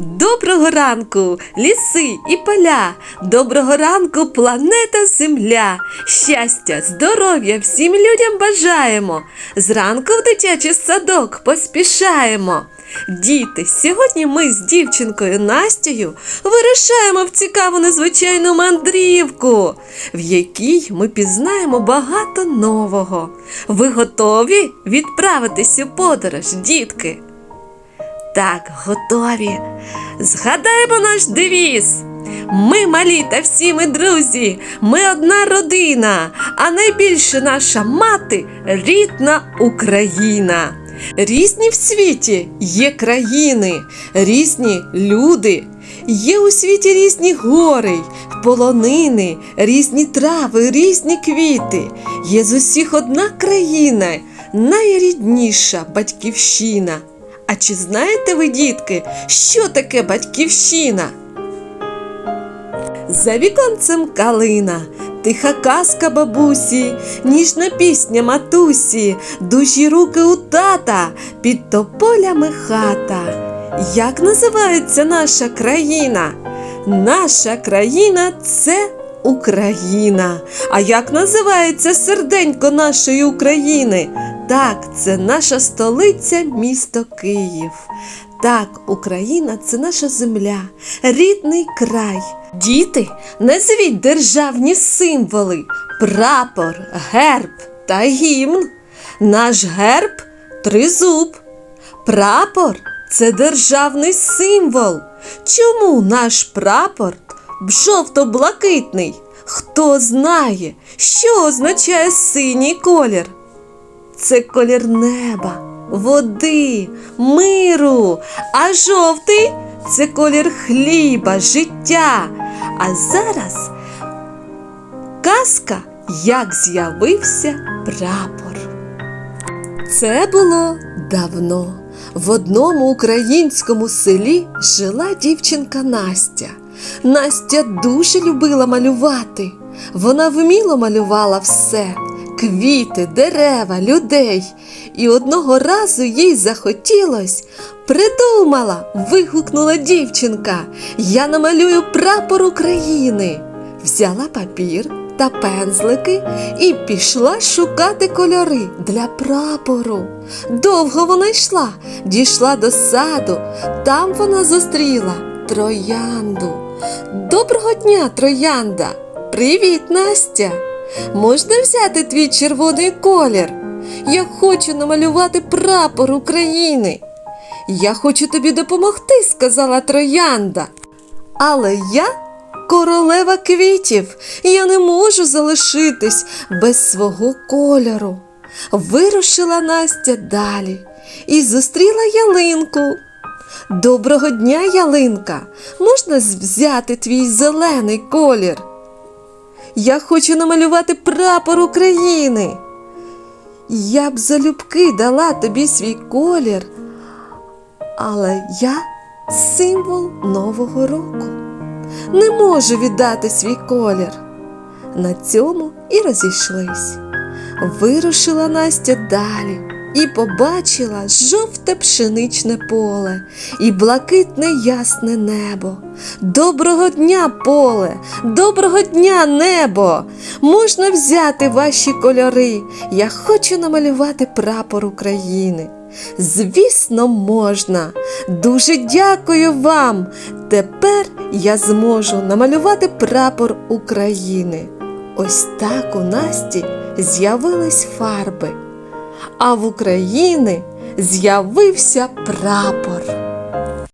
Доброго ранку, ліси і поля, доброго ранку, планета Земля. Щастя, здоров'я всім людям бажаємо. Зранку в дитячий садок поспішаємо. Діти, сьогодні ми з дівчинкою Настею вирушаємо в цікаву незвичайну мандрівку, в якій ми пізнаємо багато нового. Ви готові відправитись у подорож, дітки? Так, готові. Згадаємо наш девіз. Ми малі та всі ми друзі, ми одна родина, а найбільше наша мати рідна Україна. Різні в світі є країни, різні люди. Є у світі різні гори, полонини, різні трави, різні квіти. Є з усіх одна країна, найрідніша батьківщина. А чи знаєте ви, дітки, що таке батьківщина? За віконцем калина, тиха казка бабусі, ніжна пісня матусі, дужі руки у тата, під тополями хата. Як називається наша країна? Наша країна це Україна. А як називається серденько нашої України? Так, це наша столиця, місто Київ. Так, Україна це наша земля, рідний край. Діти, назвіть державні символи: прапор, герб та гімн. Наш герб тризуб. Прапор це державний символ. Чому наш прапор жовто-блакитний? Хто знає, що означає синій колір? Це колір неба, води, миру, а жовтий це колір хліба, життя. А зараз казка, як з'явився прапор. Це було давно. В одному українському селі жила дівчинка Настя. Настя дуже любила малювати. Вона вміло малювала все квіти, дерева, людей. І одного разу їй захотілось. Придумала, вигукнула дівчинка. Я намалюю прапор України. Взяла папір та пензлики і пішла шукати кольори для прапору. Довго вона йшла, дійшла до саду. Там вона зустріла троянду. Доброго дня, троянда! Привіт, Настя! Можна взяти твій червоний колір? Я хочу намалювати прапор України. Я хочу тобі допомогти, сказала троянда. Але я королева квітів, я не можу залишитись без свого кольору. Вирушила Настя далі і зустріла ялинку. Доброго дня, ялинка. Можна взяти твій зелений колір? Я хочу намалювати прапор України. Я б залюбки дала тобі свій колір, але я символ Нового року. Не можу віддати свій колір. На цьому і розійшлись. Вирушила Настя далі і побачила жовте пшеничне поле і блакитне ясне небо. Доброго дня, поле, доброго дня, небо! Можна взяти ваші кольори. Я хочу намалювати прапор України. Звісно, можна. Дуже дякую вам. Тепер я зможу намалювати прапор України. Ось так у Насті з'явились фарби, а в Україні з'явився прапор.